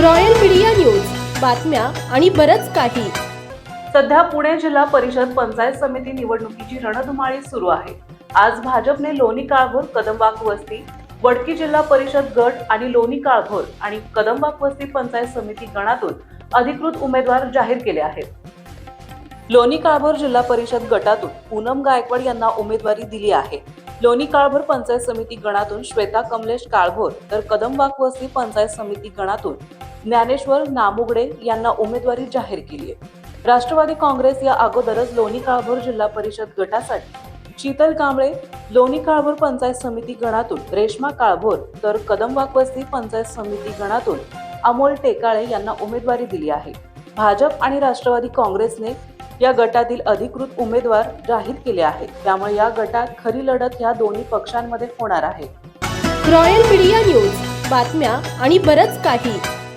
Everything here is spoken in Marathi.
रॉयल मीडिया न्यूज बातम्या आणि बरंच काही. सध्या पुणे जिल्हा परिषद पंचायत समिती निवडणुकीची रणधुमाळी सुरू आहे. आज भाजपने लोणी काळभोर कदमबाग वस्ती वडकी जिल्हा परिषद गट आणि लोणी काळभोर आणि कदमबाग वस्ती पंचायत समिती गणातून अधिकृत उमेदवार जाहीर केले आहेत. लोणी काळभोर जिल्हा परिषद गटातून पूनम गायकवाड यांना उमेदवारी दिली आहे. लोणी काळभोर पंचायत समिती गणातून श्वेता कमलेश काळभोर तर कदमबाग वस्ती पंचायत समिती गणातून ज्ञानेश्वर नामुगडे यांना उमेदवारी जाहीर केली आहे. राष्ट्रवादी काँग्रेस या अगोदरच लोणी काळभोर जिल्हा परिषद गटासाठी शीतल कांबळे लोणी काळभोर पंचायत समिती गणातून रेश्मा काळभोर तर कदमबाग वस्ती पंचायत समिती गणातून अमोल टेकाळे यांना उमेदवारी दिली आहे. भाजप आणि राष्ट्रवादी काँग्रेसने या गटातील अधिकृत उमेदवार जाहीर केले आहेत. त्यामुळे या गटात खरी लढत ह्या दोन्ही पक्षांमध्ये होणार आहे. रॉयल मीडिया न्यूज बातम्या आणि बरंच काही.